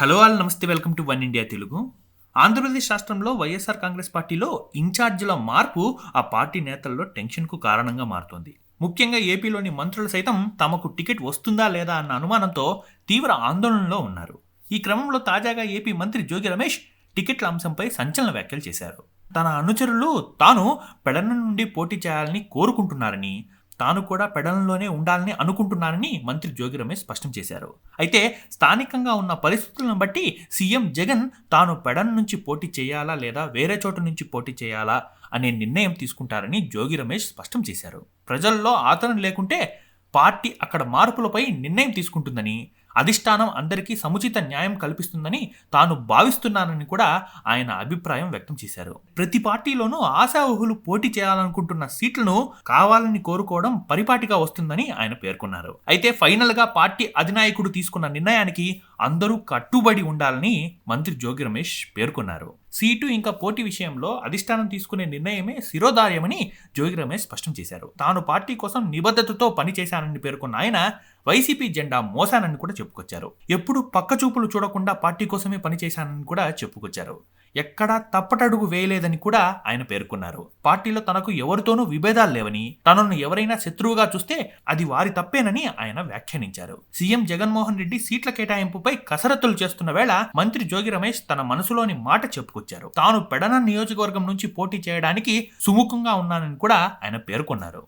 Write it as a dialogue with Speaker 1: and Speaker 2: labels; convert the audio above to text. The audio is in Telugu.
Speaker 1: హలో ఆల్ నమస్తే welcome to one India Telugu. Andhra Pradesh రాష్ట్రంలో వైఎస్ఆర్ కాంగ్రెస్ పార్టీలో ఇన్ఛార్జీల మార్పు ఆ పార్టీ నేతల్లో టెన్షన్కు కారణంగా మారుతోంది. ముఖ్యంగా ఏపీలోని మంత్రులు సైతం తమకు టికెట్ వస్తుందా లేదా అన్న అనుమానంతో తీవ్ర ఆందోళనలో ఉన్నారు. ఈ క్రమంలో తాజాగా ఏపీ మంత్రి జోగి రమేష్ టికెట్ల అంశంపై సంచలన వ్యాఖ్యలు చేశారు. తన అనుచరులు తాను పెడన నుండి పోటీ చేయాలని కోరుకుంటున్నారని తాను కూడా పెడలంలోనే ఉండాలని అనుకుంటున్నానని మంత్రి జోగి రమేష్ స్పష్టం చేశారు. అయితే స్థానికంగా ఉన్న పరిస్థితులను బట్టి సీఎం జగన్ తాను పెడన్ నుంచి పోటీ చేయాలా లేదా వేరే చోటు నుంచి పోటీ చేయాలా అనే నిర్ణయం తీసుకుంటారని జోగి రమేష్ స్పష్టం చేశారు. ప్రజల్లో ఆదరణ లేకుంటే పార్టీ అక్కడ మార్పులపై నిర్ణయం తీసుకుంటుందని అధిష్టానం అందరికీ సముచిత న్యాయం కల్పిస్తుందని తాను భావిస్తున్నానని కూడా ఆయన అభిప్రాయం వ్యక్తం చేశారు. ప్రతి పార్టీలోనూ ఆశావహులు పోటీ చేయాలనుకుంటున్న సీట్లను కావాలని కోరుకోవడం పరిపాటిగా వస్తుందని ఆయన పేర్కొన్నారు. అయితే ఫైనల్గా పార్టీ అధినాయకుడు తీసుకున్న నిర్ణయానికి అందరూ కట్టుబడి ఉండాలని మంత్రి జోగి రమేష్ పేర్కొన్నారు. సీటు ఇంకా పోటీ విషయంలో అధిష్టానం తీసుకునే నిర్ణయమే శిరోధార్యమని జోగి రమేష్ స్పష్టం చేశారు. తాను పార్టీ కోసం నిబద్ధతతో పనిచేశానని పేర్కొన్న ఆయన వైసీపీ జెండా మోసానని కూడా చెప్పుకొచ్చారు. ఎప్పుడు పక్క చూపులు చూడకుండా పార్టీ కోసమే పనిచేశానని కూడా చెప్పుకొచ్చారు. ఎక్కడా తప్పటడుగు వేయలేదని కూడా ఆయన పేర్కొన్నారు. పార్టీలో తనకు ఎవరితోనూ విభేదాలు లేవని తనను ఎవరైనా శత్రువుగా చూస్తే అది వారి తప్పేనని ఆయన వ్యాఖ్యానించారు. సీఎం జగన్మోహన్ రెడ్డి సీట్ల కేటాయింపుపై కసరత్తులు చేస్తున్న వేళ మంత్రి జోగి రమేష్ తన మనసులోని మాట చెప్పుకొచ్చారు. తాను పెడన నియోజకవర్గం నుంచి పోటీ చేయడానికి సుముఖంగా ఉన్నానని కూడా ఆయన పేర్కొన్నారు.